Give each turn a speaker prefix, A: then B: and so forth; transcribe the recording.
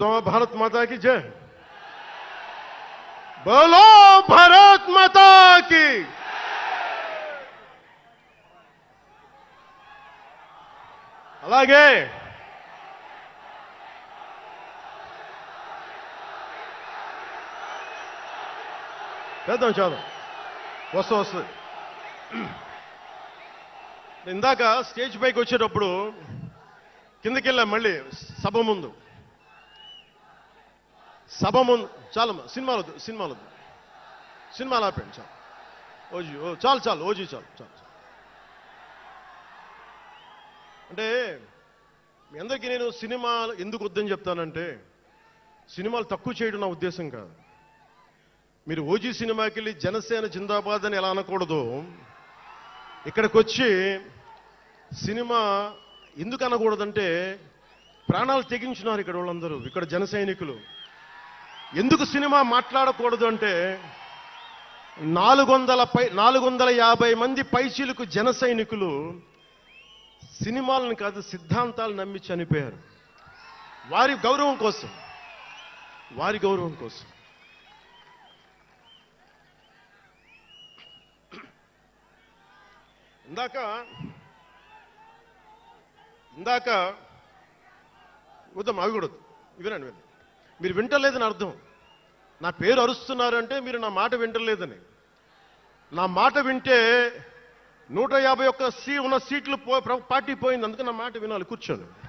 A: तो भारत माता की जय बोलो भारत माता की అలాగే చేద్దాం చేద్దాం వస్తూ వస్తుంది ఇందాక స్టేజ్ పైకి వచ్చేటప్పుడు కిందకి వెళ్ళాం మళ్ళీ సభ ముందు సభ ముందు చాలు సినిమాలు వద్దు సినిమాలు వద్దు సినిమాలు ఆపేయండి చాలు. ఓజీ ఓ చాలు చాలు ఓజీ చాలు చాలు చాలు. అంటే మీ అందరికీ నేను సినిమాలు ఎందుకు వద్దని చెప్తానంటే సినిమాలు తక్కువ చేయడం నా ఉద్దేశం కాదు. మీరు ఓజీ సినిమాకి వెళ్ళి జనసేన జిందాబాద్ అని ఎలా అనకూడదు ఇక్కడికి వచ్చి సినిమా ఎందుకు అనకూడదంటే ప్రాణాలు తెగించినారు ఇక్కడ వాళ్ళందరూ ఇక్కడ జన సైనికులు. ఎందుకు సినిమా మాట్లాడకూడదు అంటే నాలుగు వందల పై నాలుగు వందల యాభై మంది పైచీలకు జన సైనికులు సినిమాలను కాదు సిద్ధాంతాలు నమ్మి చనిపోయారు. వారి గౌరవం కోసం వారి గౌరవం కోసం. ఇందాక ఇందాక వద్దాం అవి కూడా వినండి వినండి మీరు వింటలేదని అర్థం. నా పేరు అరుస్తున్నారంటే మీరు నా మాట వింటలేదని. నా మాట వింటే నూట యాభై ఒక్క సీ ఉన్న సీట్లు పో పార్టీ పోయింది అందుకే నా మాట వినాలి. కూర్చోండి.